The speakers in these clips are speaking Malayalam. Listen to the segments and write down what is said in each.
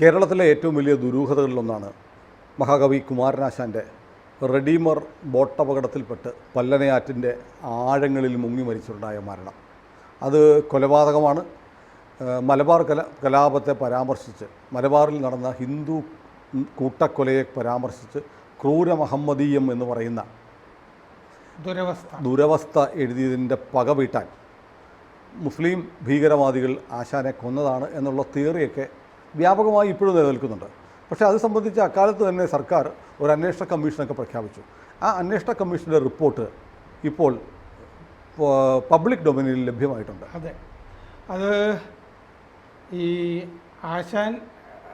കേരളത്തിലെ ഏറ്റവും വലിയ ദുരൂഹതകളിലൊന്നാണ് മഹാകവി കുമാരനാശാന്റെ റെഡീമർ ബോട്ടപകടത്തിൽപ്പെട്ട് പല്ലനയാറ്റിന്റെ ആഴങ്ങളിൽ മുങ്ങി മരിച്ചുണ്ടായ മരണം. അത് കൊലപാതകമാണ്. മലബാർ കല കലാപത്തെ പരാമർശിച്ച് മലബാറിൽ നടന്ന ഹിന്ദു കൂട്ടക്കൊലയെ പരാമർശിച്ച് ക്രൂര മഹമ്മദീയം എന്ന് പറയുന്ന ദുരവസ്ഥ. ദുരവസ്ഥ എഴുതിയതിന്റെ പക വീട്ടാൻ മുസ്ലിം ഭീകരവാദികൾ ആശാനെ കൊന്നതാണ് എന്നുള്ള തിയറിയൊക്കെ വ്യാപകമായി ഇപ്പോഴും നിലനിൽക്കുന്നുണ്ട്. പക്ഷേ അത് സംബന്ധിച്ച് അക്കാലത്ത് തന്നെ സർക്കാർ ഒരു അന്വേഷണ കമ്മീഷനൊക്കെ പ്രഖ്യാപിച്ചു. ആ അന്വേഷണ കമ്മീഷന്റെ റിപ്പോർട്ട് ഇപ്പോൾ പബ്ലിക് ഡൊമിനിൽ ലഭ്യമായിട്ടുണ്ട്. അതെ. അത് ഈ ആശാൻ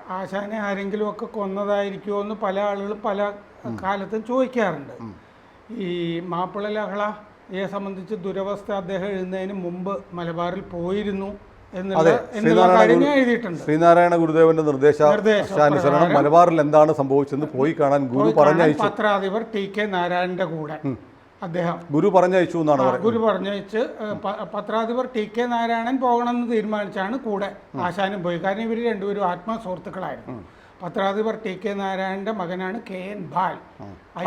ആശാനെ ആരെങ്കിലുമൊക്കെ കൊന്നതായിരിക്കുമോ എന്ന് പല ആളുകളും പല കാലത്തും ചോദിക്കാറുണ്ട്. ഈ മാപ്പിള ലഹളയെ സംബന്ധിച്ച് ദുരവസ്ഥ അദ്ദേഹം എഴുതുന്നതിന് മുമ്പ് മലബാറിൽ പോയിരുന്നു. ശ്രീനാരായണ ഗുരുദേവന്റെ നിർദ്ദേശം മലബാറിൽ എന്താണ് സംഭവിച്ചെന്ന് പോയി കാണാൻ ഗുരു പറഞ്ഞയച്ചു പത്രാധിപർ ടി കെ നാരായണന്റെ കൂടെ അദ്ദേഹം. ഗുരു പറഞ്ഞയച്ചു എന്നാണ് ഗുരു പറഞ്ഞയച്ച് പത്രാധിപർ ടി കെ നാരായണൻ പോകണമെന്ന് തീരുമാനിച്ചാണ് കൂടെ ആശാനും പോയി. കാരണം ഇവർ രണ്ടുപേരും ആത്മസുഹൃത്തുക്കളായിരുന്നു. പത്രാധിപർ ടി കെ നാരായണന്റെ മകനാണ് K N Bal. I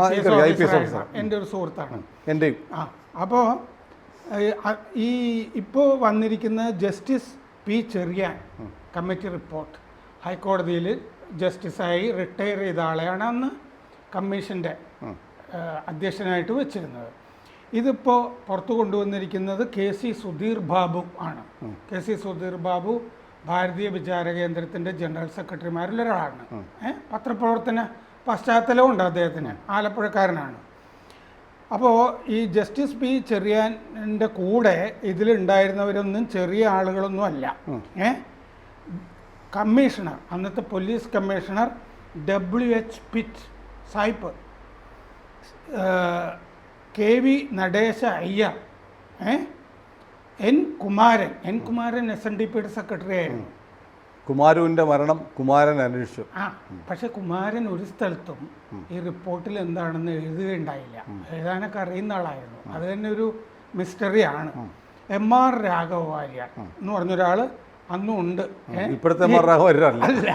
P S എന്റെ ഒരു സുഹൃത്താണ്. എന്റെയും ആ അപ്പോൾ ഈ ഇപ്പോൾ വന്നിരിക്കുന്ന justice P Cherian committee report. ഹൈക്കോടതിയിൽ ജസ്റ്റിസായി റിട്ടയർ ചെയ്ത ആളെയാണ് അന്ന് കമ്മീഷന്റെ അധ്യക്ഷനായിട്ട് വെച്ചിരുന്നത്. ഇതിപ്പോൾ പുറത്തു കൊണ്ടുവന്നിരിക്കുന്നത് കെ സി സുധീർ ബാബു ആണ്. കെ സി സുധീർ ബാബു ഭാരതീയ വിചാര കേന്ദ്രത്തിന്റെ ജനറൽ സെക്രട്ടറിമാരിലൊരാളാണ് പത്രപ്രവർത്തന പശ്ചാത്തലമുണ്ട് അദ്ദേഹത്തിന്. ആലപ്പുഴക്കാരനാണ്. അപ്പോൾ ഈ ജസ്റ്റിസ് പി ചെറിയാന്റെ കൂടെ ഇതിലുണ്ടായിരുന്നവരൊന്നും ചെറിയ ആളുകളൊന്നും അല്ല. ഏ? കമ്മീഷണർ അന്നത്തെ police commissioner W H Pitt സായിപ്പ് കെ വി നടേശ അയ്യർ ഏ? N Kumaran N Kumaran S N D പിയുടെ സെക്രട്ടറി ആയിരുന്നു. കുമാരുവിന്റെ മരണം കുമാരൻ അന്വേഷിച്ചു. ആ പക്ഷെ കുമാരൻ ഒരു സ്ഥലത്തും ഈ റിപ്പോർട്ടിൽ എന്താണെന്ന് എഴുതുകയുണ്ടായില്ല. എഴുതാനൊക്കെ അറിയുന്ന ആളായിരുന്നു. അത് തന്നെ ഒരു മിസ്റ്ററിയാണ് എം ആർ രാഘവ വാര്യർ എന്ന് പറഞ്ഞൊരാൾ അന്നും ഉണ്ട്? ഇപ്പോഴത്തെ അല്ല.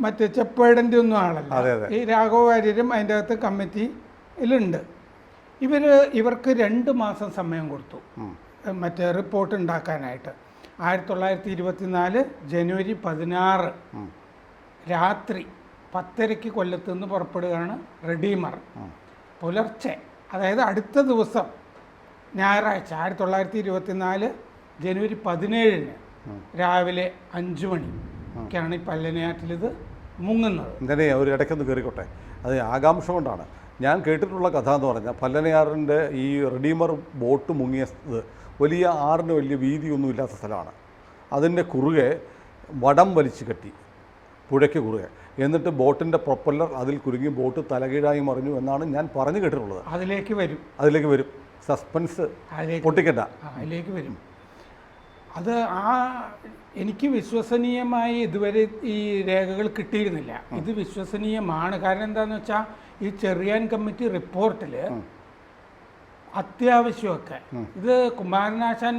മറ്റേ ചെപ്പേടന്റെ ഒന്നും ആളല്ല. ഈ രാഘവ വാര്യരും അതിന്റെ അകത്ത് കമ്മിറ്റിയിലുണ്ട്. ഇവർ ഇവർക്ക് രണ്ട് മാസം സമയം കൊടുത്തു. മറ്റേ റിപ്പോർട്ട് ഉണ്ടാക്കാനായിട്ട്. ആയിരത്തി തൊള്ളായിരത്തി ഇരുപത്തിനാല് ജനുവരി പതിനാറ് രാത്രി പത്തരയ്ക്ക് കൊല്ലത്ത് നിന്ന് പുറപ്പെടുകയാണ് റെഡീമർ. പുലർച്ചെ അതായത് അടുത്ത ദിവസം ഞായറാഴ്ച ആയിരത്തി തൊള്ളായിരത്തി ഇരുപത്തിനാല് ജനുവരി പതിനേഴിന് രാവിലെ അഞ്ചു മണിക്കാണ് ഈ പല്ലനയാറ്റിൽ ഇത് മുങ്ങുന്നത്. ഇങ്ങനെ ഒരു ഇടയ്ക്കൊന്ന് കയറിക്കോട്ടെ അത് ആകാംക്ഷ കൊണ്ടാണ്. ഞാൻ കേട്ടിട്ടുള്ള കഥ എന്ന് പറഞ്ഞാൽ പല്ലനയാറിന്റെ ഈ റെഡീമർ ബോട്ട് മുങ്ങിയ ഇത് വലിയ ആറിന് വലിയ വീതിയൊന്നും ഇല്ലാത്ത സ്ഥലമാണ്. അതിന്റെ കുറുകെ വടം വലിച്ചു കെട്ടി പുഴയ്ക്ക് കുറുകെ. എന്നിട്ട് ബോട്ടിന്റെ പ്രൊപ്പല്ലർ അതിൽ കുരുങ്ങി ബോട്ട് തലകീഴായി മറിഞ്ഞു എന്നാണ് ഞാൻ പറഞ്ഞു കേട്ടിട്ടുള്ളത്. അതിലേക്ക് വരും. അതിലേക്ക് വരും. സസ്പെൻസ് പൊട്ടിക്കട്ട അതിലേക്ക് വരും. അത് ആ എനിക്ക് വിശ്വസനീയമായി ഇതുവരെ ഈ രേഖകൾ കിട്ടിയിരുന്നില്ല. ഇത് വിശ്വസനീയമാണ്. കാരണം എന്താണെന്ന് വെച്ചാൽ ഈ ചെറിയാൻ കമ്മിറ്റി റിപ്പോർട്ടിൽ അത്യാവശ്യമൊക്കെ. ഇത് കുമാരനാശാൻ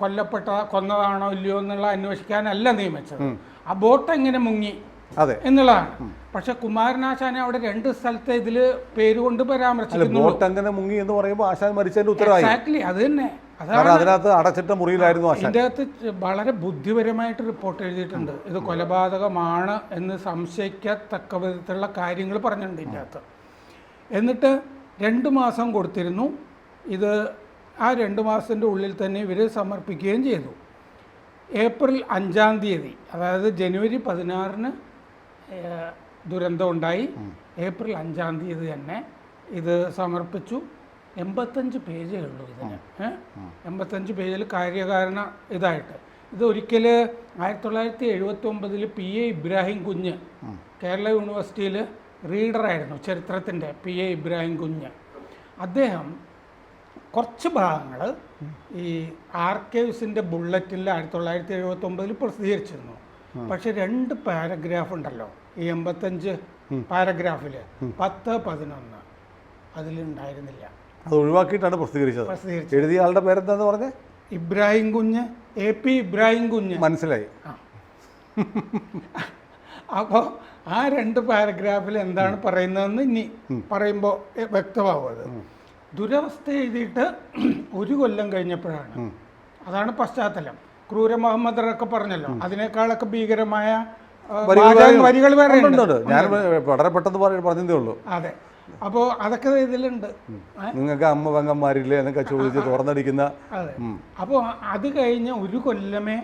കൊല്ലപ്പെട്ട കൊന്നതാണോ ഇല്ലയോ എന്നുള്ള അന്വേഷിക്കാനല്ല നിയമിച്ചത്. ആ ബോട്ട് എങ്ങനെ മുങ്ങി അതെ. എന്നുള്ളതാണ്. പക്ഷെ കുമാരനാശാനെ അവിടെ രണ്ട് സ്ഥലത്തെ ഇതിൽ പേരുകൊണ്ട് പരാമർശിക്കുന്നു ബോട്ട് അങ്ങനെ മുങ്ങി എന്ന് പറയുമ്പോൾ ആശാൻ മരിച്ചതിന്റെ ഉത്തരവായി. എക്സാക്ട്ലി അത് തന്നെ. അതിനകത്ത് അടച്ചിട്ട മുറിയിലായിരുന്നു ആശാൻ. ഇതിന്റെ അകത്ത് വളരെ ബുദ്ധിപരമായിട്ട് റിപ്പോർട്ട് എഴുതിയിട്ടുണ്ട്. ഇത് കൊലപാതകമാണ് എന്ന് സംശയിക്കത്തക്ക വിധത്തിലുള്ള കാര്യങ്ങൾ പറഞ്ഞിട്ടുണ്ട് ഇതിന്റെ അകത്ത്. എന്നിട്ട് രണ്ട് മാസം കൊടുത്തിരുന്നു. ഇത് ആ രണ്ട് മാസത്തിന്റെ ഉള്ളിൽ തന്നെ ഇവർ സമർപ്പിക്കുകയും ചെയ്തു. ഏപ്രിൽ അഞ്ചാം തീയതി അതായത് ജനുവരി പതിനാറിന് ദുരന്തമുണ്ടായി ദുരന്തം ഉണ്ടായി. ഏപ്രിൽ അഞ്ചാം തീയതി തന്നെ ഇത് സമർപ്പിച്ചു. എൺപത്തഞ്ച് പേജേ ഉള്ളൂ ഇതിന്? എൺപത്തഞ്ച് പേജിൽ കാര്യകാരണ ഇതായിട്ട്. ഇത് ഒരിക്കൽ ആയിരത്തി തൊള്ളായിരത്തി എഴുപത്തി ഒമ്പതിൽ പി എ ഇബ്രാഹിം കുഞ്ഞ് കേരള യൂണിവേഴ്സിറ്റിയിൽ റീഡറായിരുന്നു ചരിത്രത്തിന്റെ പി എ ഇബ്രാഹിം കുഞ്ഞ്. അദ്ദേഹം കുറച്ച് ഭാഗങ്ങൾ ഈ ആർക്കൈവ്സിന്റെ ബുള്ളറ്റിൽ ആയിരത്തി തൊള്ളായിരത്തി എഴുപത്തി ഒമ്പതിൽ പ്രസിദ്ധീകരിച്ചിരുന്നു പക്ഷെ രണ്ട് പാരഗ്രാഫ് ഉണ്ടല്ലോ. ഈ എൺപത്തഞ്ച് പാരഗ്രാഫിൽ പത്ത് പതിനൊന്ന് അതിലുണ്ടായിരുന്നില്ല അത് ഒഴിവാക്കിയിട്ടാണ് പ്രസിദ്ധീകരിച്ചത്. പ്രസിദ്ധീകരിച്ചത്. എഴുതിയ ആളുടെ പേരെന്താന്ന് പറഞ്ഞത് ഇബ്രാഹിം കുഞ്ഞ് എ പി ഇബ്രാഹിം കുഞ്ഞ്. മനസ്സിലായി. അപ്പോൾ ആ രണ്ട് പാരഗ്രാഫിൽ എന്താണ് പറയുന്നതെന്ന് ഇനി പറയുമ്പോൾ വ്യക്തമാവും അത്. ദുരവസ്ഥ എഴുതിയിട്ട് ഒരു കൊല്ലം കഴിഞ്ഞപ്പോഴാണ്. അതാണ് പശ്ചാത്തലം. ക്രൂര മുഹമ്മദറൊക്കെ പറഞ്ഞല്ലോ. അതിനേക്കാളൊക്കെ ഭീകരമായ വരികൾ വേറെ. ഞാൻ വളരെ പെട്ടെന്ന് പറ- പറഞ്ഞതേ ഉള്ളൂ. അതെ. അപ്പോൾ അതൊക്കെ ഇതിലുണ്ട്. നിങ്ങൾക്ക് അമ്മ വങ്ങന്മാരില്ലേ എന്നൊക്കെ ചോദിച്ച് തുറന്നടിക്കുന്ന അതെ. അപ്പോൾ അത് കഴിഞ്ഞ ഒരു കൊല്ലമേ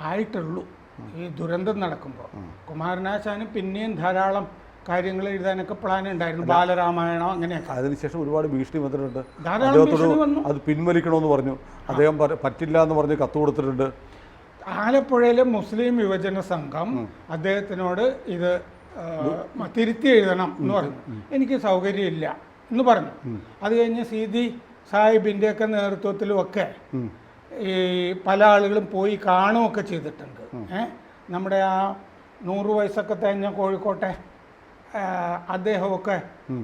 ആയിട്ടുള്ളൂ. ഈ ദുരന്തം നടക്കുമ്പോൾ കുമാരനാശാന് പിന്നെയും ധാരാളം കാര്യങ്ങൾ എഴുതാനൊക്കെ പ്ലാൻ ഉണ്ടായിരുന്നു. ബാലരാമായണം അങ്ങനെയൊക്കെ. അതിനുശേഷം ഒരുപാട് ഭീഷണി വന്നിട്ടുണ്ട്. അദ്ദേഹത്തോട് അത് പിൻവലിക്കണമെന്ന് പറഞ്ഞു. അദ്ദേഹം പറ്റില്ല എന്ന് പറഞ്ഞ് കത്ത് കൊടുത്തിട്ടുണ്ട്. ആലപ്പുഴയിലെ മുസ്ലിം യുവജന സംഘം അദ്ദേഹത്തിനോട് ഇത് തിരുത്തി എഴുതണം എന്ന് പറഞ്ഞു. എനിക്ക് സൗകര്യമില്ല എന്ന് പറഞ്ഞു. അത് കഴിഞ്ഞ് സീതി സാഹിബിന്റെ ഒക്കെ നേതൃത്വത്തിലും ഒക്കെ ഈ പല ആളുകളും പോയി കാണുകയൊക്കെ ചെയ്തിട്ടുണ്ട്. ഏഹ് നമ്മുടെ ആ നൂറ് വയസ്സൊക്കെ തേഞ്ഞ കോഴിക്കോട്ടെ അദ്ദേഹമൊക്കെ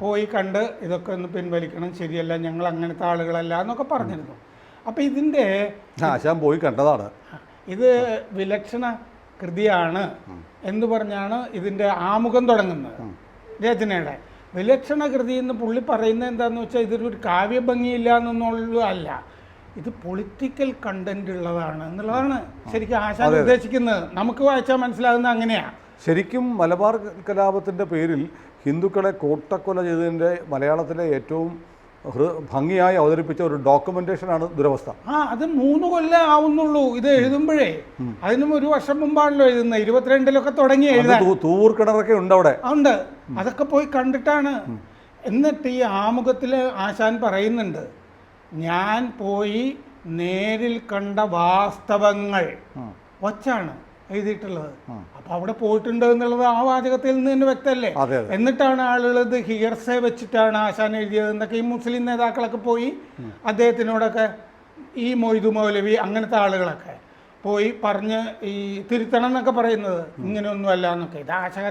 പോയി കണ്ട് ഇതൊക്കെ ഒന്ന് പിൻവലിക്കണം ശരിയല്ല ഞങ്ങൾ അങ്ങനത്തെ ആളുകളല്ല എന്നൊക്കെ പറഞ്ഞിരുന്നു. അപ്പം ഇതിന്റെ ആശാൻ പോയി കണ്ടതാണ്. ഇത് വിലക്ഷണ കൃതിയാണ് എന്ന് പറഞ്ഞാണ് ഇതിന്റെ ആമുഖം തുടങ്ങുന്നത്. രചനയുടെ വിലക്ഷണ കൃതി എന്ന് പുള്ളി പറയുന്നത് എന്താന്ന് വെച്ചാൽ ഇതൊരു കാവ്യഭംഗിയില്ല എന്നൊന്നുള്ളൂ അല്ല. ഇത് പൊളിറ്റിക്കൽ കണ്ടന്റ് ഉള്ളതാണ് എന്നുള്ളതാണ് ശരിക്കും ആശാൻ ഉദ്ദേശിക്കുന്നത്. നമുക്ക് വായിച്ചാൽ മനസ്സിലാകുന്നത് അങ്ങനെയാണ് ശരിക്കും മലബാർ കലാപത്തിന്റെ പേരിൽ ഹിന്ദുക്കളെ കോട്ടക്കൊല ചെയ്തതിന്റെ മലയാളത്തിലെ ഏറ്റവും ഭംഗിയായി അവതരിപ്പിച്ച ഒരു ഡോക്യുമെന്റേഷനാണ് ദുരവസ്ഥ. ആ അത് മൂന്ന് കൊല്ലം ആവുന്നുള്ളൂ. ഇത് എഴുതുമ്പോഴേ. അതിനും ഒരു വർഷം മുമ്പാണല്ലോ എഴുതുന്നത്. ഇരുപത്തിരണ്ടിലൊക്കെ തുടങ്ങി തൂർക്കിണറൊക്കെ എഴുതാൻ. ഉണ്ട് അവിടെ ഉണ്ട്. അതൊക്കെ പോയി കണ്ടിട്ടാണ്. എന്നിട്ട് ഈ ആമുഖത്തിൽ ആശാൻ പറയുന്നുണ്ട് ഞാൻ പോയി നേരിൽ കണ്ട വാസ്തവങ്ങൾ വച്ചാണ്. എഴുതിയിട്ടുള്ളത്. അപ്പൊ അവിടെ പോയിട്ടുണ്ട് എന്നുള്ളത് ആ വാചകത്തിൽ നിന്ന് തന്നെ വ്യക്തമല്ലേ? എന്നിട്ടാണ് ആളുകൾ ഇത് ഹിയർസെ വെച്ചിട്ടാണ് ആശാൻ എഴുതിയത് എന്നൊക്കെ ഈ മുസ്ലിം നേതാക്കളൊക്കെ പോയി അദ്ദേഹത്തിനോടൊക്കെ ഈ മൊയ്തു മൗലവി അങ്ങനത്തെ ആളുകളൊക്കെ പോയി പറഞ്ഞ് ഈ തിരുത്തണം എന്നൊക്കെ പറയുന്നത്. ഇങ്ങനെയൊന്നും അല്ല എന്നൊക്കെ. ഇത് ആശാൻ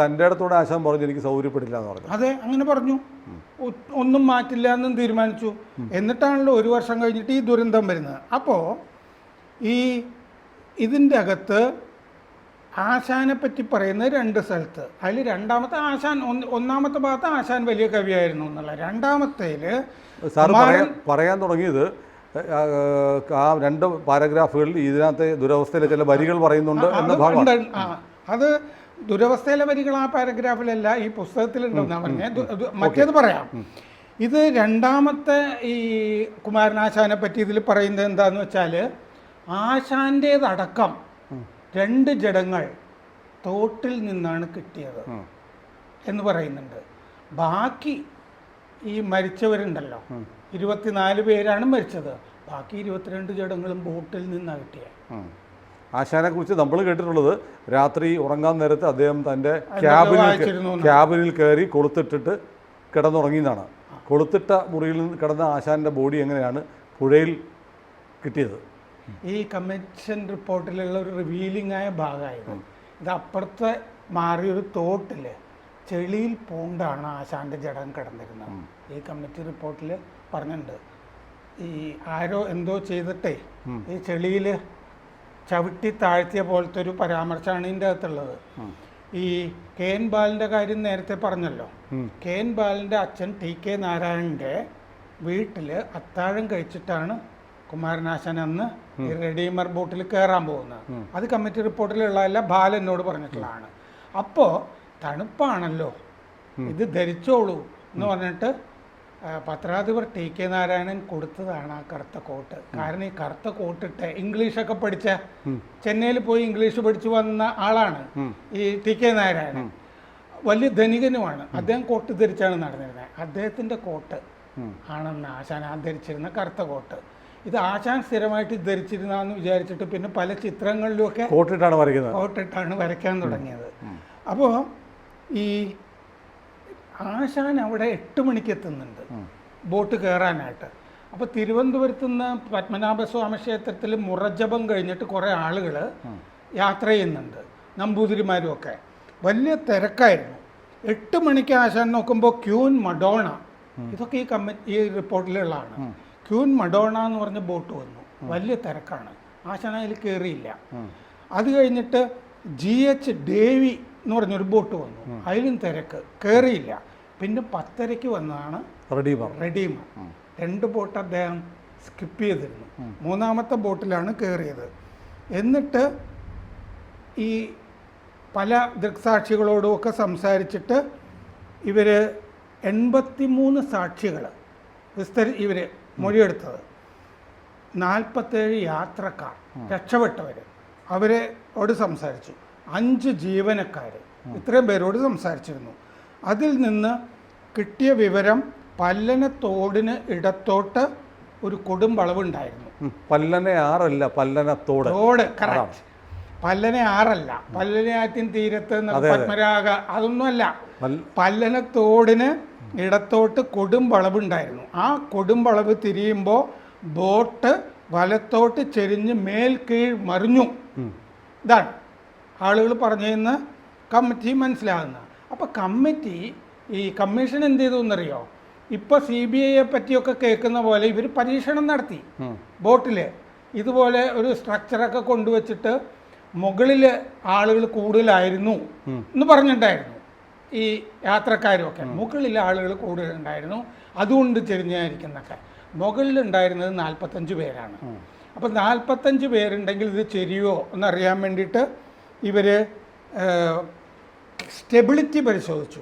തന്റെ അടുത്തോടെ ആശാൻ പറഞ്ഞു എനിക്ക് സൗകര്യപ്പെടില്ല എന്ന് പറഞ്ഞു. അതെ അങ്ങനെ പറഞ്ഞു. ഒന്നും മാറ്റില്ല എന്നും തീരുമാനിച്ചു. എന്നിട്ടാണല്ലോ ഒരു വർഷം കഴിഞ്ഞിട്ട് ഈ ദുരന്തം വരുന്നത്. അപ്പോൾ ഈ ഇതിന്റെ അകത്ത് ആശാനെ പറ്റി പറയുന്ന രണ്ട് സ്ഥലത്ത്. അതിൽ രണ്ടാമത്തെ ആശാൻ ഒന്ന് ഒന്നാമത്തെ ഭാഗത്ത് ആശാൻ വലിയ കവിയായിരുന്നു എന്നുള്ള. രണ്ടാമത്തേൽ പറയാൻ തുടങ്ങിയത് ആ, രണ്ട് പാരഗ്രാഫുകളിൽ ഇതിനകത്തെ ദുരവസ്ഥയിലെ ചില വരികൾ പറയുന്നുണ്ട് എന്ന. ആ, അത് ദുരവസ്ഥയിലെ വരികൾ ആ പാരഗ്രാഫിലല്ല ഈ പുസ്തകത്തിലുണ്ടെന്നാണ് പറഞ്ഞത് മറ്റേത് പറയാം. ഇത് രണ്ടാമത്തെ ഈ കുമാരനാശാനെ പറ്റി ഇതിൽ പറയുന്നത് എന്താന്ന് വെച്ചാൽ ആശാന്റേതടക്കം രണ്ട് ജഡങ്ങൾ തോട്ടിൽ നിന്നാണ് കിട്ടിയത് എന്ന് പറയുന്നുണ്ട്. ബാക്കി ഈ മരിച്ചവരുണ്ടല്ലോ. ഇരുപത്തിനാല് പേരാണ് മരിച്ചത്. ബാക്കി ഇരുപത്തിരണ്ട് ജഡങ്ങളും ബോട്ടിൽ നിന്നാണ് കിട്ടിയത് ആശാനെ കുറിച്ച് നമ്മൾ കേട്ടിട്ടുള്ളത് രാത്രി ഉറങ്ങാൻ നേരത്ത് അദ്ദേഹം തന്റെ ക്യാബിനിൽ ക്യാബിനിൽ കയറി കൊളുത്തിട്ടിട്ട് കിടന്നുറങ്ങിയെന്നാണ്. കൊളുത്തിട്ട മുറിയിൽ നിന്ന് കിടന്ന ആശാന്റെ ബോഡി എങ്ങനെയാണ് പുഴയിൽ കിട്ടിയത്? ഈ കമ്മീഷൻ റിപ്പോർട്ടിലുള്ള ഒരു റിവീലിംഗ് ആയ ഭാഗമായിരുന്നു. ഇത് അപ്പുറത്തെ മാറിയൊരു തോട്ടിൽ ചെളിയിൽ പൂണ്ടാണ് ആശാന്റെ ജഡം കിടന്നിരുന്നത്. ഈ കമ്മിറ്റി റിപ്പോർട്ടിൽ പറഞ്ഞിട്ടുണ്ട്. ഈ ആരോ എന്തോ ചെയ്തിട്ടേ ഈ ചെളിയിൽ ചവിട്ടി താഴ്ത്തിയ പോലത്തെ ഒരു പരാമർശമാണ് ഇതിന്റെ അകത്തുള്ളത്. ഈ കെ എൻ ബാലിന്റെ കാര്യം നേരത്തെ പറഞ്ഞല്ലോ. കെ എൻ ബാലിന്റെ അച്ഛൻ ടി കെ നാരായണന്റെ വീട്ടിൽ അത്താഴം കഴിച്ചിട്ടാണ് കുമാരനാശൻ അന്ന് റെഡീമർ ബോട്ടിൽ കയറാൻ പോകുന്നത് അത് കമ്മിറ്റി റിപ്പോർട്ടിലുള്ളതല്ല ബാല എന്നോട് പറഞ്ഞിട്ടുള്ളതാണ്. അപ്പോൾ തണുപ്പാണല്ലോ. ഇത് ധരിച്ചോളൂ എന്ന് പറഞ്ഞിട്ട് പത്രാധിപർ ടി കെ നാരായണൻ കൊടുത്തതാണ് ആ കറുത്ത കോട്ട്. കാരണം ഈ കറുത്ത കോട്ടിട്ട് ഇംഗ്ലീഷൊക്കെ പഠിച്ച ചെന്നൈയിൽ പോയി ഇംഗ്ലീഷ് പഠിച്ചു വന്ന ആളാണ് ഈ ടി കെ നാരായണൻ. വലിയ ധനികനുമാണ്. അദ്ദേഹം കോട്ട് ധരിച്ചാണ് നടന്നിരുന്നത്. അദ്ദേഹത്തിന്റെ കോട്ട് ആണെന്ന് ആശാൻ ആ ധരിച്ചിരുന്ന കറുത്ത കോട്ട്. ഇത് ആശാൻ സ്ഥിരമായിട്ട് ധരിച്ചിരുന്നാന്ന് വിചാരിച്ചിട്ട് പിന്നെ പല ചിത്രങ്ങളിലുമൊക്കെ കോട്ടിട്ടാണ് വരയ്ക്കുന്നത്. കോട്ടിട്ടാണ് വരയ്ക്കാൻ തുടങ്ങിയത്. അപ്പോൾ ഈ ആശാൻ അവിടെ എട്ട് മണിക്ക് എത്തുന്നുണ്ട്. ബോട്ട് കയറാനായിട്ട്. അപ്പോൾ തിരുവനന്തപുരത്ത് നിന്ന് പത്മനാഭസ്വാമി ക്ഷേത്രത്തിൽ മുറജപം കഴിഞ്ഞിട്ട് കുറേ ആളുകൾ യാത്ര ചെയ്യുന്നുണ്ട്. നമ്പൂതിരിമാരും ഒക്കെ വലിയ തിരക്കായിരുന്നു. എട്ട് മണിക്ക് ആശാൻ നോക്കുമ്പോൾ ക്യൂൻ മഡോണ. ഇതൊക്കെ ഈ കമ്മി ഈ റിപ്പോർട്ടിലുള്ളതാണ്. ക്യൂൻ മഡോണ എന്ന് പറഞ്ഞ ബോട്ട് വന്നു. വലിയ തിരക്കാണ്. ആശാനയിൽ അതിൽ കയറിയില്ല അത് കഴിഞ്ഞിട്ട് ജി എച്ച് ഡേവി എന്ന് പറഞ്ഞൊരു ബോട്ട് വന്നു. അതിലും തിരക്ക്. കയറിയില്ല പിന്നെ പത്തരയ്ക്ക് വന്നതാണ് റെഡീമർ. റെഡീമർ. രണ്ട് ബോട്ട് അദ്ദേഹം സ്കിപ്പ് ചെയ്തിരുന്നു. മൂന്നാമത്തെ ബോട്ടിലാണ് കയറിയത് എന്നിട്ട് ഈ പല ദൃക്സാക്ഷികളോടും ഒക്കെ സംസാരിച്ചിട്ട് ഇവർ എൺപത്തി മൂന്ന് സാക്ഷികൾ വിസ്തരി ഇവർ മൊഴിയെടുത്തത്. നാൽപ്പത്തേഴ് യാത്രക്കാർ രക്ഷപ്പെട്ടവർ അവരോട് സംസാരിച്ചു. അഞ്ച് ജീവനക്കാർ ഇത്രയും പേരോട് സംസാരിച്ചിരുന്നു. അതിൽ നിന്ന് കിട്ടിയ വിവരം പല്ലനത്തോടിന് ഇടത്തോട്ട് ഒരു കൊടും വളവുണ്ടായിരുന്നു. പല്ലനെ ആറല്ല പല്ലന തോട്. തോട് കറക്റ്റ് പല്ലനെ ആറല്ല. പല്ലനയാറ്റിൻ തീരത്ത്. പത്മരാഗ അതൊന്നുമല്ല. പല്ലനത്തോടിന് ഇടത്തോട്ട് കൊടും വളവുണ്ടായിരുന്നു ആ കൊടും വളവ് തിരിയുമ്പോൾ ബോട്ട് വലത്തോട്ട് ചെരിഞ്ഞ് മേൽ കീഴ് മറിഞ്ഞു. ഇതാണ് ആളുകൾ പറഞ്ഞതെന്ന് കമ്മിറ്റി മനസ്സിലാകുന്ന. അപ്പോൾ കമ്മിറ്റി ഈ കമ്മീഷൻ എന്ത് ചെയ്തു എന്നറിയോ? ഇപ്പോൾ സി ബി ഐയെ പറ്റിയൊക്കെ കേൾക്കുന്ന പോലെ ഇവർ പരീക്ഷണം നടത്തി. ബോട്ടിൽ ഇതുപോലെ ഒരു സ്ട്രക്ചറൊക്കെ കൊണ്ടുവച്ചിട്ട് മുകളിൽ ആളുകൾ കൂടുതലായിരുന്നു എന്ന് പറഞ്ഞിട്ടുണ്ടായിരുന്നു. ഈ യാത്രക്കാരുമൊക്കെ മുകളിലെ ആളുകൾ കൂടുതലുണ്ടായിരുന്നു. അതുകൊണ്ട് ചെരിഞ്ഞായിരിക്കുന്നൊക്കെ. മുകളിലുണ്ടായിരുന്നത് നാൽപ്പത്തഞ്ച് പേരാണ്. അപ്പം നാൽപ്പത്തഞ്ച് പേരുണ്ടെങ്കിൽ ഇത് ചെരിയോ എന്നറിയാൻ വേണ്ടിയിട്ട് ഇവർ സ്റ്റെബിലിറ്റി പരിശോധിച്ചു.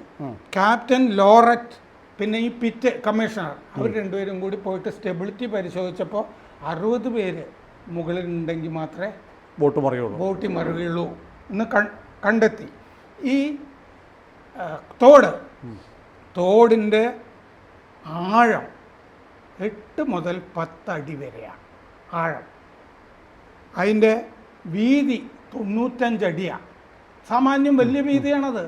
ക്യാപ്റ്റൻ ലോററ്റ് പിന്നെ ഈ പിറ്റ് കമ്മീഷണർ അവർ രണ്ടുപേരും കൂടി പോയിട്ട് സ്റ്റെബിലിറ്റി പരിശോധിച്ചപ്പോൾ അറുപത് പേര് മുകളിലുണ്ടെങ്കിൽ മാത്രമേ ബോട്ട് മറിയുള്ളൂ. ബോട്ടി മറിയുള്ളൂ എന്ന് കണ്ടെത്തി. ഈ തോട്. തോടിന്റെ ആഴം എട്ട് മുതൽ പത്തടി വരെയാണ് ആഴം. അതിന്റെ വീതി തൊണ്ണൂറ്റഞ്ചടിയാണ് സാമാന്യം വലിയ വീതിയാണത്.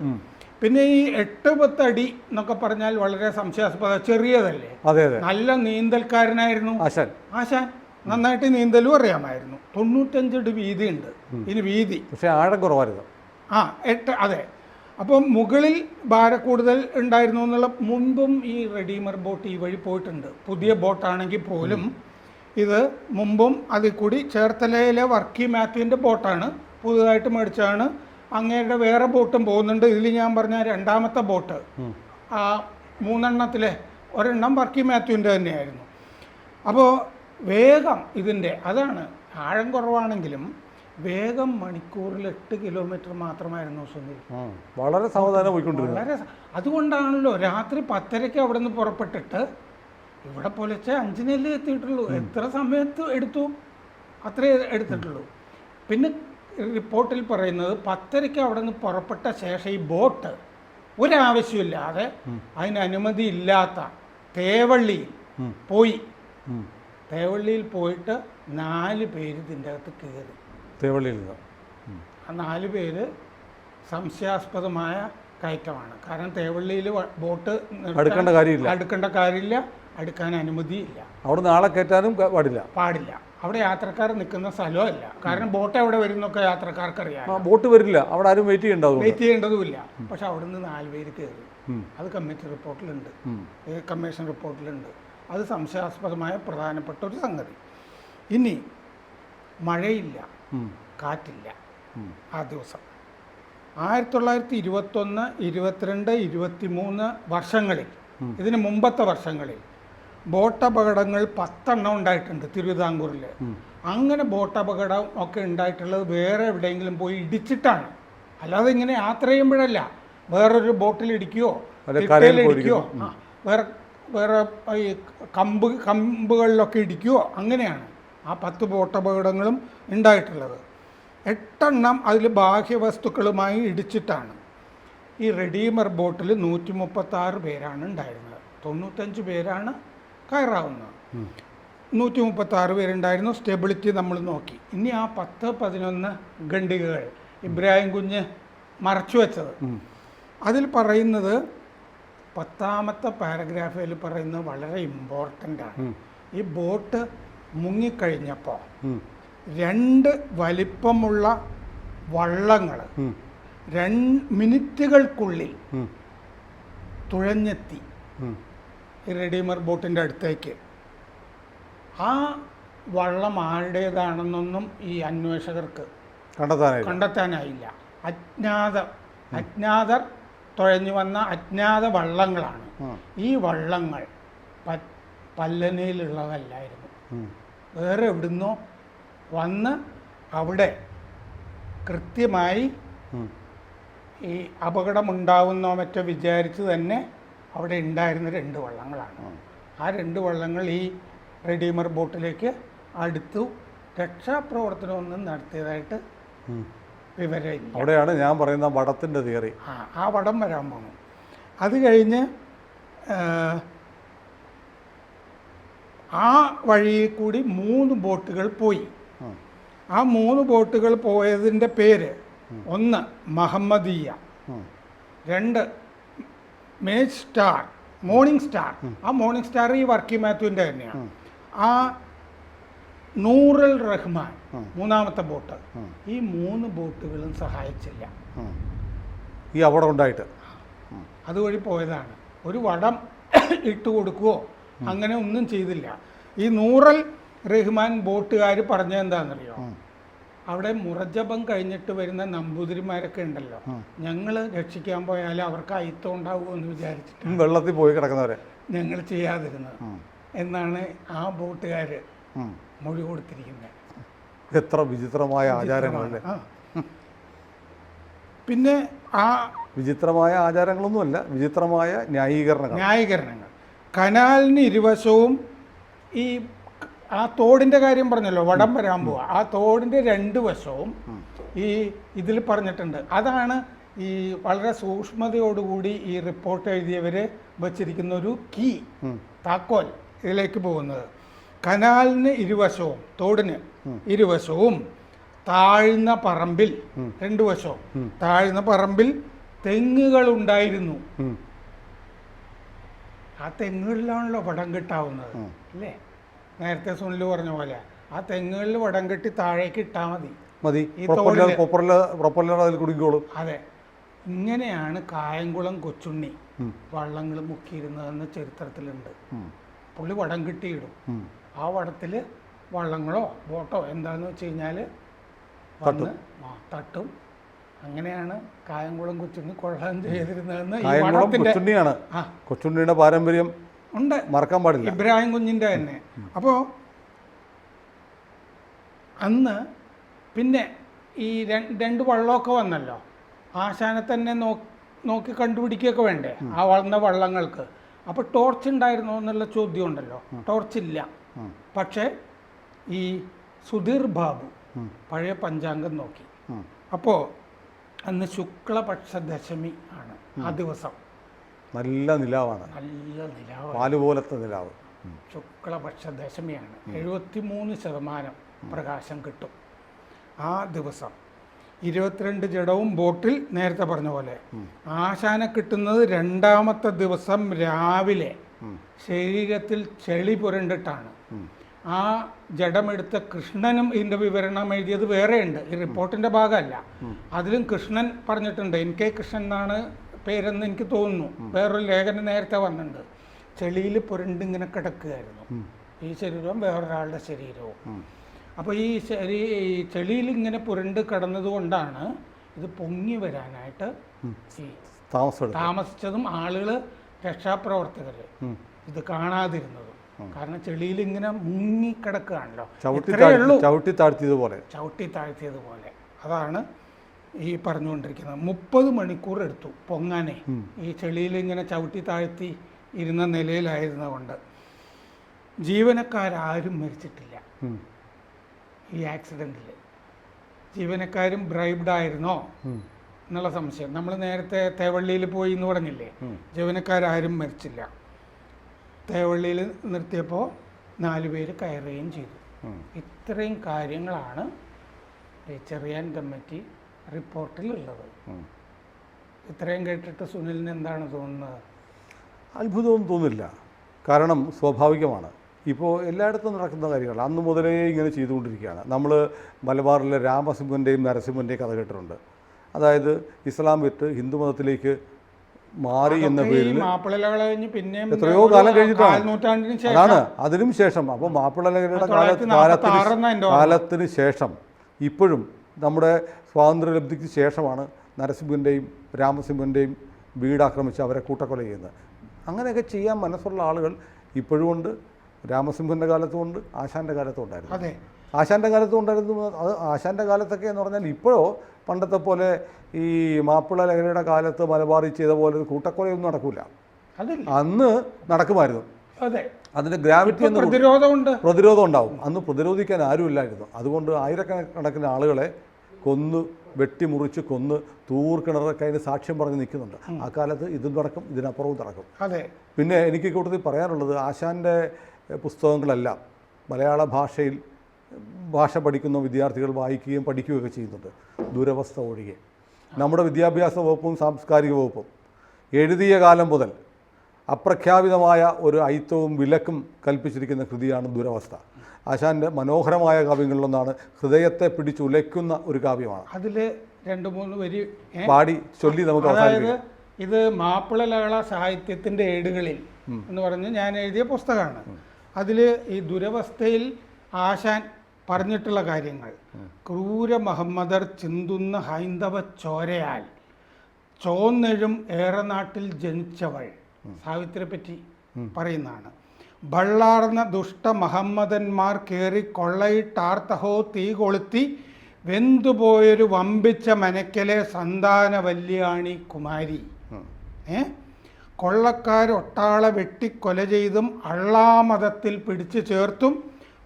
പിന്നെ ഈ എട്ട് പത്തടി എന്നൊക്കെ പറഞ്ഞാൽ വളരെ സംശയാസ്പദ ചെറിയതല്ലേ? നല്ല നീന്തൽക്കാരനായിരുന്നു. ആശാൻ. ആശാൻ നന്നായിട്ട് നീന്തലും അറിയാമായിരുന്നു. തൊണ്ണൂറ്റഞ്ചടി വീതി ഉണ്ട് ഇനി വീതി. പക്ഷേ ആഴം കുറവായിരുന്നു. ആ എട്ട് അതെ. അപ്പം മുകളിൽ ഭാര കൂടുതൽ ഉണ്ടായിരുന്നു എന്നുള്ള മുൻപും ഈ റെഡീമർ ബോട്ട് ഈ വഴി പോയിട്ടുണ്ട്. പുതിയ ബോട്ടാണെങ്കിൽ പോലും ഇത് മുമ്പും അതിൽ കൂടി ചേർത്തലയിലെ വർക്കി മാത്യുവിന്റെ ബോട്ടാണ്. പുതുതായിട്ട് മേടിച്ചാണ് അങ്ങയുടെ വേറെ ബോട്ടും പോകുന്നുണ്ട്. ഇതിൽ ഞാൻ പറഞ്ഞ രണ്ടാമത്തെ ബോട്ട്. ആ മൂന്നെണ്ണത്തിലെ ഒരെണ്ണം വർക്കി മാത്യുവിന്റെ തന്നെയായിരുന്നു. അപ്പോൾ വേഗം ഇതിന്റെ അതാണ് ആഴം കുറവാണെങ്കിലും വേഗം മണിക്കൂറിൽ എട്ട് കിലോമീറ്റർ മാത്രമായിരുന്നു സുനിൽ. വളരെ സാവധാനം പോയിക്കൊണ്ടിരുന്നു വളരെ അതുകൊണ്ടാണല്ലോ രാത്രി പത്തരയ്ക്ക് അവിടെ നിന്ന് പുറപ്പെട്ടിട്ട് ഇവിടെ പുലർച്ചെ അഞ്ചിനല്ലേ എത്തിയിട്ടുള്ളൂ. എത്ര സമയത്ത് എടുത്തു? അത്രേ എടുത്തിട്ടുള്ളൂ. പിന്നെ റിപ്പോർട്ടിൽ പറയുന്നത് പത്തരയ്ക്ക് അവിടെ നിന്ന് പുറപ്പെട്ട ശേഷം ഈ ബോട്ട് ഒരാവശ്യമില്ലാതെ അതിന് അനുമതി ഇല്ലാത്ത തേവള്ളി പോയി. തേവള്ളിയിൽ പോയിട്ട് നാല് പേര് ഇതിന്റെ അകത്ത് കയറി. തേവള്ളിയിൽ നിന്ന് ആ നാല് പേര് സംശയാസ്പദമായ കയറ്റമാണ്. കാരണം തേവള്ളിയിൽ ബോട്ട് അടുക്കേണ്ട കാര്യമില്ല. അടുക്കേണ്ട കാര്യമില്ല. അടുക്കാൻ അനുമതിയില്ല. അവിടെ നാളെ കയറ്റാനും പാടില്ല. പാടില്ല. അവിടെ യാത്രക്കാർ നിൽക്കുന്ന സ്ഥലമല്ല. കാരണം ബോട്ട് എവിടെ വരുന്നൊക്കെ യാത്രക്കാർക്ക് അറിയാം ബോട്ട് വരില്ല. അവിടെ ആരും വെയിറ്റ് ചെയ്യേണ്ടതും വെയിറ്റ് ചെയ്യേണ്ടതുമില്ല. പക്ഷെ അവിടെ നിന്ന് നാല് പേര് കയറി. അത് കമ്മിറ്റി റിപ്പോർട്ടിലുണ്ട്. കമ്മീഷൻ റിപ്പോർട്ടിലുണ്ട്. അത് സംശയാസ്പദമായ പ്രധാനപ്പെട്ട ഒരു സംഗതി. ഇനി മഴയില്ല. കാറ്റില്ല. ആ ദിവസം. ആയിരത്തി തൊള്ളായിരത്തി ഇരുപത്തൊന്ന് ഇരുപത്തിരണ്ട് ഇരുപത്തിമൂന്ന് വർഷങ്ങളിൽ ഇതിന് മുമ്പത്തെ വർഷങ്ങളിൽ ബോട്ടപകടങ്ങൾ പത്തെണ്ണം ഉണ്ടായിട്ടുണ്ട് തിരുവിതാംകൂറിൽ അങ്ങനെ ബോട്ടപകടം ഒക്കെ ഉണ്ടായിട്ടുള്ളത് വേറെ എവിടെയെങ്കിലും പോയി ഇടിച്ചിട്ടാണ്. അല്ലാതെ ഇങ്ങനെ യാത്ര ചെയ്യുമ്പോഴല്ല. വേറൊരു ബോട്ടിൽ ഇടിക്കുകയോ ഇടിക്കുകയോ വേറെ വേറെ ഈ കമ്പ് കമ്പുകളിലൊക്കെ ഇടിക്കുകയോ അങ്ങനെയാണ്. ആ പത്ത് ബോട്ട് അപകടങ്ങളും ഉണ്ടായിട്ടുള്ളത്. എട്ടെണ്ണം അതിൽ ബാഹ്യവസ്തുക്കളുമായി ഇടിച്ചിട്ടാണ്. ഈ റെഡീമർ ബോട്ടിൽ നൂറ്റി മുപ്പത്താറ് പേരാണ് ഉണ്ടായിരുന്നത്. തൊണ്ണൂറ്റഞ്ച് പേരാണ് കയറാവുന്നത്. നൂറ്റി മുപ്പത്താറ് പേരുണ്ടായിരുന്നു. സ്റ്റെബിലിറ്റി നമ്മൾ നോക്കി. ഇനി ആ പത്ത് പതിനൊന്ന് ഖണ്ഡികകൾ ഇബ്രാഹിം കുഞ്ഞ് മറച്ചു വെച്ചത്. അതിൽ പറയുന്നത് പത്താമത്തെ പാരഗ്രാഫിൽ പറയുന്നത് വളരെ ഇമ്പോർട്ടന്റ് ആണ്. ഈ ബോട്ട് മുങ്ങിക്കഴിഞ്ഞപ്പോൾ. രണ്ട് വലിപ്പമുള്ള വള്ളങ്ങൾ. രണ്ട് മിനിറ്റുകൾക്കുള്ളിൽ തുഴഞ്ഞെത്തി റെഡീമർ ബോട്ടിന്റെ അടുത്തേക്ക്. ആ വള്ളം ആരുടേതാണെന്നൊന്നും ഈ അന്വേഷകർക്ക് കണ്ടെത്താനായില്ല. അജ്ഞാത അജ്ഞാതർ തുഴഞ്ഞു വന്ന അജ്ഞാത വള്ളങ്ങളാണ്. ഈ വള്ളങ്ങൾ പല്ലനയിലുള്ളതല്ലായിരുന്നു. വേറെ എവിടുന്നോ വന്ന് അവിടെ കൃത്യമായി ഈ അപകടമുണ്ടാവുന്നോ മറ്റോ വിചാരിച്ച് തന്നെ അവിടെ ഉണ്ടായിരുന്ന രണ്ട് വള്ളങ്ങളാണ്. ആ രണ്ട് വള്ളങ്ങൾ ഈ റെഡീമർ ബോട്ടിലേക്ക് അടുത്തു രക്ഷാപ്രവർത്തനമൊന്നും നടത്തിയതായിട്ട് വിവരം അവിടെയാണ് ഞാൻ പറയുന്ന വടത്തിന്റെ തിയറി. ആ ആ വടം വരാൻ പോകുന്നു. അത് കഴിഞ്ഞ് ആ, വഴിയിൽ കൂടി മൂന്ന് ബോട്ടുകൾ പോയി. ആ മൂന്ന് ബോട്ടുകൾ പോയതിന്റെ പേര് ഒന്ന് മഹമ്മദീയ രണ്ട് മേജ് സ്റ്റാർ മോർണിംഗ് സ്റ്റാർ. ആ മോർണിംഗ് സ്റ്റാർ ഈ വർക്കി മാത്യുവിന്റെ തന്നെയാണ്. ആ നൂറൽ റഹ്മാൻ മൂന്നാമത്തെ ബോട്ട്. ഈ മൂന്ന് ബോട്ടുകളും സഹായിച്ചില്ല. ഈ അപകടം ഉണ്ടായിട്ട്. അതുവഴി പോയതാണ്. ഒരു വടം ഇട്ട് കൊടുക്കുകയോ അങ്ങനെ ഒന്നും ചെയ്തില്ല. ഈ നൂറൽ റഹ്മാൻ ബോട്ടുകാർ പറഞ്ഞത് എന്താണെന്നറിയോ? അവിടെ മുറജപം കഴിഞ്ഞിട്ട് വരുന്ന നമ്പൂതിരിമാരൊക്കെ ഉണ്ടല്ലോ. ഞങ്ങൾ രക്ഷിക്കാൻ പോയാൽ അവർക്ക് അയിത്തം ഉണ്ടാവുമോ എന്ന് വിചാരിച്ചിട്ട്. വെള്ളത്തിൽ പോയി കിടക്കുന്നവരെ. ഞങ്ങൾ ചെയ്യാതിരുന്നത്. എന്നാണ് ആ ബോട്ടുകാർ. മൊഴി കൊടുത്തിരിക്കുന്നത്. എത്ര വിചിത്രമായ ആചാരങ്ങളല്ലേ? പിന്നെ ആ വിചിത്രമായ ആചാരങ്ങളൊന്നുമല്ല വിചിത്രമായ ന്യായീകരണങ്ങൾ ന്യായീകരണങ്ങൾ. കനാലിന് ഇരുവശവും ഈ ആ തോടിന്റെ കാര്യം പറഞ്ഞല്ലോ വടം വരാൻ പോവുക ആ തോടിന്റെ രണ്ട് വശവും ഈ ഇതിൽ പറഞ്ഞിട്ടുണ്ട്. അതാണ് ഈ വളരെ സൂക്ഷ്മതയോടുകൂടി ഈ റിപ്പോർട്ട് എഴുതിയവർ വച്ചിരിക്കുന്ന ഒരു കീ താക്കോൽ ഇതിലേക്ക് പോകുന്നത്. കനാലിന് ഇരുവശവും തോടിന് ഇരുവശവും താഴ്ന്ന പറമ്പിൽ രണ്ടു വശവും താഴ്ന്ന പറമ്പിൽ തെങ്ങുകൾ ഉണ്ടായിരുന്നു. ആ തെങ്ങുകളിലാണല്ലോ വടം കിട്ടാവുന്നത് അല്ലേ? നേരത്തെ സുനിൽ പറഞ്ഞ പോലെ ആ തെങ്ങുകളിൽ വടം കെട്ടി താഴേക്ക് ഇട്ടാൽ മതി. മതി. പ്രൊപ്പല്ലർ അതിൽ കുടുങ്ങിക്കോളും. അതെ. ഇങ്ങനെയാണ് കായംകുളം കൊച്ചുണ്ണി. വള്ളങ്ങൾ മുക്കിയിരുന്നതെന്ന് ചരിത്രത്തിലുണ്ട്. പുള്ളി വടം കിട്ടിയിടും. ആ വടത്തിൽ വള്ളങ്ങളോ ബോട്ടോ എന്താന്ന് വെച്ച് കഴിഞ്ഞാൽ വന്ന് തട്ടും. അങ്ങനെയാണ് കായംകുളം കൊച്ചുണ്ണി കൊള്ളാൻ ചെയ്തിരുന്നതെന്ന് കായംകുളം കൊച്ചുണ്ണിയാണ്. കൊച്ചുണ്ണിയുടെ പാരമ്പര്യം ഉണ്ട്. മറക്കാൻ പാടില്ല. ഇബ്രാഹിം കുഞ്ഞിന്റെ തന്നെ. അപ്പോൾ അന്ന് പിന്നെ ഈ രണ്ട് വള്ളമൊക്കെ വന്നല്ലോ. ആശാനെ തന്നെ നോ നോക്കി കണ്ടുപിടിക്കുകയൊക്കെ വേണ്ടേ? ആ വളർന്ന വള്ളങ്ങൾക്ക്. അപ്പോൾ ടോർച്ച് ഉണ്ടായിരുന്നു എന്നുള്ള ചോദ്യം ഉണ്ടല്ലോ ടോർച്ചില്ല. പക്ഷേ ഈ സുധീർ ബാബു പഴയ പഞ്ചാംഗം നോക്കി. അപ്പോൾ അന്ന് ശുക്ലപക്ഷ ദശമി ആണ് ആ ദിവസം. നല്ല നിലാവാണ്. നല്ല നിലാവ്. പാൽ പോലത്തെ നിലാവ്. ശുക്ലപക്ഷ ദശമിയാണ് എഴുപത്തി മൂന്ന് ശതമാനം പ്രകാശം കിട്ടും ആ ദിവസം. ഇരുപത്തിരണ്ട് ജഡവും ബോട്ടിൽ നേരത്തെ പറഞ്ഞ പോലെ. ആശാന കിട്ടുന്നത് രണ്ടാമത്തെ ദിവസം രാവിലെ. ശരീരത്തിൽ ചെളി പുരണ്ടിട്ടാണ്. ആ ജഡമെടുത്ത കൃഷ്ണനും ഇതിന്റെ വിവരണം എഴുതിയത് വേറെയുണ്ട്. ഈ റിപ്പോർട്ടിന്റെ ഭാഗമല്ല. അതിലും കൃഷ്ണൻ പറഞ്ഞിട്ടുണ്ട്. എൻ കെ കൃഷ്ണൻ എന്നാണ് പേരെന്ന് എനിക്ക് തോന്നുന്നു. വേറൊരു ലേഖനം നേരത്തെ വന്നിട്ടുണ്ട്. ചെളിയിൽ പുരണ്ട് ഇങ്ങനെ കിടക്കുകയായിരുന്നു. ഈ ശരീരവും വേറൊരാളുടെ ശരീരവും. അപ്പോൾ ഈ ശരീ ഈ ചെളിയിൽ ഇങ്ങനെ പുരണ്ട് കിടന്നതുകൊണ്ടാണ് ഇത് പൊങ്ങി വരാനായിട്ട് താമസിച്ചതും ആളുകൾ രക്ഷാപ്രവർത്തകർ ഇത് കാണാതിരുന്നതും. കാരണം ചെളിയിൽ ഇങ്ങനെ മുങ്ങി കിടക്കുകയാണല്ലോ ചവിട്ടി ഇത്രയേ ഉള്ളൂ. താഴ്ത്തി ചവിട്ടി താഴ്ത്തിയതുപോലെ. ചവിട്ടി താഴ്ത്തിയതുപോലെ. അതാണ് ഈ പറഞ്ഞുകൊണ്ടിരിക്കുന്നത്. മുപ്പത് മണിക്കൂർ എടുത്തു പൊങ്ങാനെ. ഈ ചെളിയിൽ ഇങ്ങനെ ചവിട്ടി താഴ്ത്തി ഇരുന്ന നിലയിലായിരുന്നതുകൊണ്ട് ജീവനക്കാരും മരിച്ചിട്ടില്ല. ഈ ആക്സിഡന്റിൽ ജീവനക്കാരും ബ്രൈബ്ഡ് ആയിരുന്നോ? എന്നുള്ള സംശയം. നമ്മൾ നേരത്തെ തേവള്ളിയിൽ പോയി എന്ന് പറഞ്ഞില്ലേ? ജീവനക്കാരും മരിച്ചില്ല. തേവള്ളിയിൽ നിർത്തിയപ്പോൾ നാല് പേര് കയറുകയും ചെയ്തു. ഇത്രയും കാര്യങ്ങളാണ് ചെറിയാൻ കമ്മിറ്റി റിപ്പോർട്ടിലുള്ളത്. ഇത്രയും കേട്ടിട്ട് സുനിലിന് എന്താണ് തോന്നുന്നത്? അത്ഭുതമൊന്നും തോന്നില്ല കാരണം സ്വാഭാവികമാണ്. ഇപ്പോൾ എല്ലായിടത്തും നടക്കുന്ന കാര്യങ്ങൾ അന്ന് മുതലേ ഇങ്ങനെ ചെയ്തുകൊണ്ടിരിക്കുകയാണ്. നമ്മൾ മലബാറിലെ രാമസിംഹന്റെയും നരസിംഹന്റെയും കഥ കേട്ടിട്ടുണ്ട്. അതായത് ഇസ്ലാം വിട്ട് ഹിന്ദു മതത്തിലേക്ക് മാറി എന്ന പേരിൽ പിന്നെയും എത്രയോ കാലം കഴിഞ്ഞിട്ടാണ്. അതാണ് അതിനും ശേഷം. അപ്പോൾ മാപ്പിളലകളുടെ കാലത്തിന് കാലത്തിന് ശേഷം ഇപ്പോഴും നമ്മുടെ സ്വാതന്ത്ര്യലബ്ധിക്ക് ശേഷമാണ് നരസിംഹന്റെയും രാമസിംഹന്റെയും വീട് ആക്രമിച്ച് അവരെ കൂട്ടക്കൊല ചെയ്യുന്നത്. അങ്ങനെയൊക്കെ ചെയ്യാൻ മനസ്സുള്ള ആളുകൾ ഇപ്പോഴും ഉണ്ട്. രാമസിംഹന്റെ കാലത്തും ഉണ്ട്. ആശാന്റെ കാലത്തും ഉണ്ടായിരുന്നു. ആശാന്റെ കാലത്തും ഉണ്ടായിരുന്നു. അത് ആശാന്റെ കാലത്തൊക്കെ എന്ന് പറഞ്ഞാൽ ഇപ്പോഴോ പണ്ടത്തെ പോലെ ഈ മാപ്പിള ലഹരിയുടെ കാലത്ത് മലബാറിൽ ചെയ്ത പോലെ ഒരു കൂട്ടക്കൊലയൊന്നും നടക്കൂല. അന്ന് നടക്കുമായിരുന്നു. അതെ. അതിന്റെ ഗ്രാവിറ്റി പ്രതിരോധമുണ്ട്. പ്രതിരോധം ഉണ്ടാവും. അന്ന് പ്രതിരോധിക്കാൻ ആരുമില്ലായിരുന്നു. അതുകൊണ്ട് ആയിരക്കണക്കിന് ആളുകളെ കൊന്ന് വെട്ടിമുറിച്ച് കൊന്ന് തൂർക്കിണറൊക്കെ അതിന് സാക്ഷ്യം പറഞ്ഞ് നിൽക്കുന്നുണ്ട്. ആ കാലത്ത് ഇതും നടക്കും ഇതിനപ്പുറവും നടക്കും. അതെ. പിന്നെ എനിക്ക് കൂട്ടത്തിൽ പറയാനുള്ളത് ആശാന്റെ പുസ്തകങ്ങളെല്ലാം മലയാള ഭാഷയിൽ ഭാഷ പഠിക്കുന്ന വിദ്യാർത്ഥികൾ വായിക്കുകയും പഠിക്കുകയൊക്കെ ചെയ്യുന്നുണ്ട്. ദുരവസ്ഥ ഒഴികെ. നമ്മുടെ വിദ്യാഭ്യാസ വകുപ്പും സാംസ്കാരിക വകുപ്പും എഴുതിയ കാലം മുതൽ അപ്രഖ്യാപിതമായ ഒരു ഐത്തവും വിലക്കും കൽപ്പിച്ചിരിക്കുന്ന കൃതിയാണ് ദുരവസ്ഥ. ആശാന്റെ മനോഹരമായ കാവ്യങ്ങളിലൊന്നാണ് ഹൃദയത്തെ പിടിച്ചുലയ്ക്കുന്ന ഒരു കാവ്യമാണ്. അതിൽ രണ്ട് മൂന്ന് വരി പാടി ചൊല്ലി നമുക്ക് അതായത് ഇത് മാപ്പിള ലഹള സാഹിത്യത്തിന്റെ ഏടുകളിൽ എന്ന് പറഞ്ഞ് ഞാൻ എഴുതിയ പുസ്തകമാണ്. അതിൽ ഈ ദുരവസ്ഥയിൽ ആശാൻ പറഞ്ഞിട്ടുള്ള കാര്യങ്ങൾ. ക്രൂര മഹമ്മദർ ചിന്തുന്ന ഹൈന്ദവ ചോരയാൽ ചോന്നെഴും ഏറനാട്ടിൽ ജനിച്ചവൾ. സാവിത്രിയെ പറ്റി പറയുന്നതാണ്. ബള്ളാർന്ന ദുഷ്ട മഹമ്മദന്മാർ കയറി കൊള്ളയിട്ടാർത്തഹോ തീ കൊളുത്തി വെന്തുപോയൊരു വമ്പിച്ച മനക്കലെ സന്താന വല്യാണി കുമാരി ഏ? കൊള്ളക്കാരൊട്ടാളെ വെട്ടിക്കൊല ചെയ്തും അള്ളാമതത്തിൽ പിടിച്ചു ചേർത്തും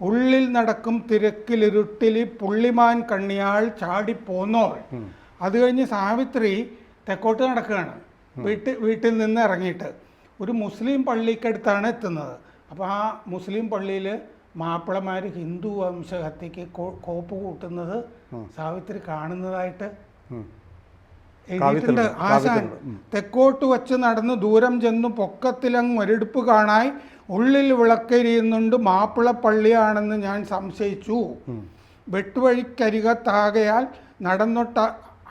ഉള്ളിൽ നടക്കും തിരക്കിലിരുട്ടിലി പുള്ളിമാൻ കണ്ണിയാൾ ചാടിപ്പോന്നോൾ അത് കഴിഞ്ഞ് സാവിത്രി തെക്കോട്ട് നടക്കുകയാണ്. വീട്ടിൽ വീട്ടിൽ നിന്ന് ഇറങ്ങിയിട്ട്. ഒരു മുസ്ലിം പള്ളിക്കടുത്താണ് എത്തുന്നത്. അപ്പോൾ ആ മുസ്ലിം പള്ളിയിൽ മാപ്പിളമാർ ഹിന്ദു വംശഹത്യക്ക് കോപ്പ് കൂട്ടുന്നത് സാവിത്രി കാണുന്നതായിട്ട്. എഴുതിയിട്ടുണ്ട്. ആശാൻ തെക്കോട്ട് വച്ച് നടന്ന് ദൂരം ചെന്നു പൊക്കത്തിലങ്ങ് ഒരെടുപ്പ് കാണായി. ഉള്ളിൽ വിളക്കരിയുന്നുണ്ട് മാപ്പിളപ്പള്ളിയാണെന്ന് ഞാൻ സംശയിച്ചു. വെട്ടുവഴിക്കരികത്താകയാൽ നടന്നൊട്ട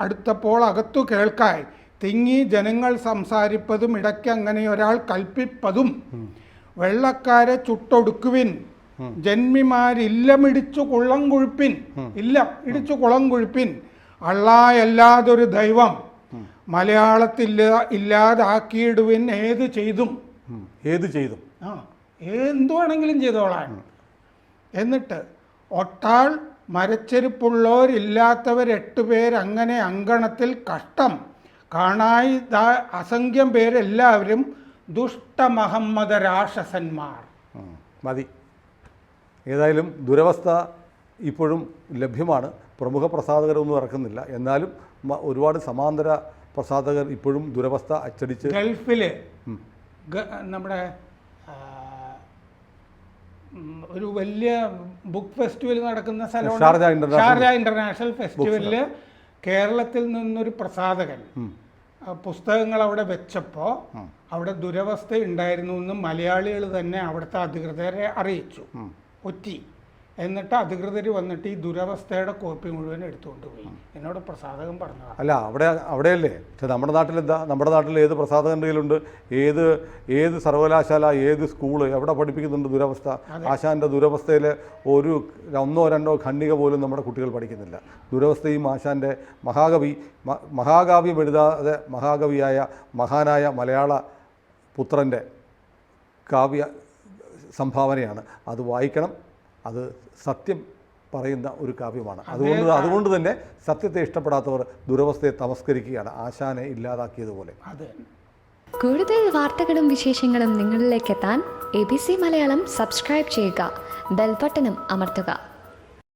അടുത്തപ്പോൾ അകത്തു കേൾക്കായി. തിങ്ങി ജനങ്ങൾ സംസാരിപ്പതും ഇടയ്ക്ക് അങ്ങനെ ഒരാൾ കൽപ്പിപ്പതും. വെള്ളക്കാരെ ചുട്ടൊടുക്കുവിൻ. ജന്മിമാരില്ലമിടിച്ചു കുള്ളം കുഴിപ്പിൻ. ഇല്ല ഇടിച്ചു കുളം കുഴിപ്പിൻ. അള്ളായല്ലാതൊരു ദൈവം. മലയാളത്തിൽ ഇല്ലാതാക്കിയിടുവിൻ. ഏത് ചെയ്തും. ഏത് ചെയ്തും. ആ. എന്തു വേണമെങ്കിലും ചെയ്തോളാൻ. എന്നിട്ട് ഒട്ടാൾ പേർ അങ്ങനെ അങ്കണത്തിൽ കഷ്ടം. കാണായി അസംഖ്യം പേരെല്ലാവരും ദുഷ്ടമഹമ്മദ രാക്ഷസന്മാർ. മതി. ഏതായാലും ദുരവസ്ഥ ഇപ്പോഴും ലഭ്യമാണ്. പ്രമുഖ പ്രസാധകരൊന്നും ഇറക്കുന്നില്ല. എന്നാലും ഒരുപാട് സമാന്തര പ്രസാധകർ ഇപ്പോഴും ദുരവസ്ഥ അച്ചടിച്ച് ഗൾഫിൽ നമ്മുടെ ഒരു വലിയ ബുക്ക് ഫെസ്റ്റിവൽ നടക്കുന്ന സ്ഥലമാണ് ഷാർജ ഇന്റർനാഷണൽ ഫെസ്റ്റിവലിൽ കേരളത്തിൽ നിന്നൊരു പ്രസാധകൻ പുസ്തകങ്ങൾ അവിടെ വെച്ചപ്പോൾ അവിടെ ദുരവസ്ഥ ഉണ്ടായിരുന്നു എന്ന് മലയാളികൾ തന്നെ അവിടുത്തെ അധികൃതരെ അറിയിച്ചു. ഒറ്റി. എന്നിട്ട് അധികൃതർ വന്നിട്ട് ഈ ദുരവസ്ഥയുടെ കോപ്പി മുഴുവൻ എടുത്തുകൊണ്ട് പോയി. എന്നോട് പ്രസാദകൻ പറഞ്ഞതാണ്. അല്ല അവിടെ അവിടെയല്ലേ? പക്ഷെ നമ്മുടെ നാട്ടിലെന്താ? നമ്മുടെ നാട്ടിൽ ഏത് പ്രസാദകന്റെ കയ്യിലുണ്ട് ഏത് ഏത് സർവകലാശാല ഏത് സ്കൂൾ? എവിടെ പഠിപ്പിക്കുന്നുണ്ട് ദുരവസ്ഥ? ആശാന്റെ ദുരവസ്ഥയിൽ ഒരു ഒന്നോ രണ്ടോ ഖണ്ഡിക പോലും നമ്മുടെ കുട്ടികൾ പഠിക്കുന്നില്ല. ദുരവസ്ഥയും ആശാന്റെ മഹാകവി മഹാകാവ്യം എഴുതാതെ മഹാകവിയായ മഹാനായ മലയാള പുത്രന്റെ കാവ്യ സംഭാവനയാണ്. അത് വായിക്കണം അത് സത്യം പറയുന്ന ഒരു കാവ്യമാണ്. അതുകൊണ്ട് അതുകൊണ്ട് തന്നെ സത്യത്തെ ഇഷ്ടപ്പെടാത്തവർ ദുരവസ്ഥയെ തമസ്കരിക്കുകയാണ്. ആശാനെ ഇല്ലാതാക്കിയതുപോലെ അത്. കൂടുതൽ വാർത്തകളും വിശേഷങ്ങളും നിങ്ങളിലേക്ക് എത്താൻ A B C Malayalam subscribe ചെയ്യുക. ബെൽബട്ടനും അമർത്തുക.